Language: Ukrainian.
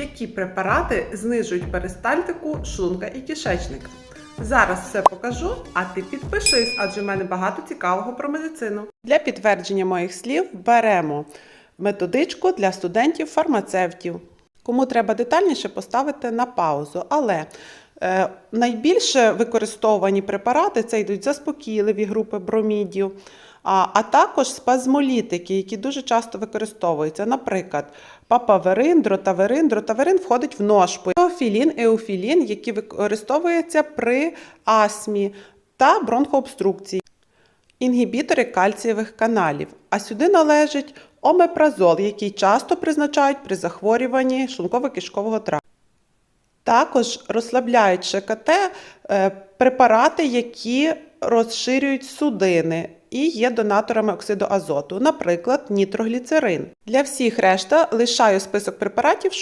які препарати знижують перистальтику шлунка і кишечника. Зараз все покажу, а ти підпишись, адже в мене багато цікавого про медицину. Для підтвердження моїх слів беремо методичку для студентів-фармацевтів. Кому треба детальніше поставити на паузу. Але найбільше використовувані препарати це йдуть заспокійливі групи бромідів, а, а також спазмолітики, які дуже часто використовуються. Наприклад, папаверин, дротаверин. Дротаверин входить в ножпу. Еофілін, еофілін, які використовуються при астмі та бронхообструкції. Інгібітори кальцієвих каналів. А сюди належить омепразол, який часто призначають при захворюванні шлунково-кишкового тракту. Також розслабляють ШКТ е, препарати, які розширюють судини і є донаторами оксиду азоту, наприклад, нітрогліцерин. Для всіх решта лишаю список препаратів,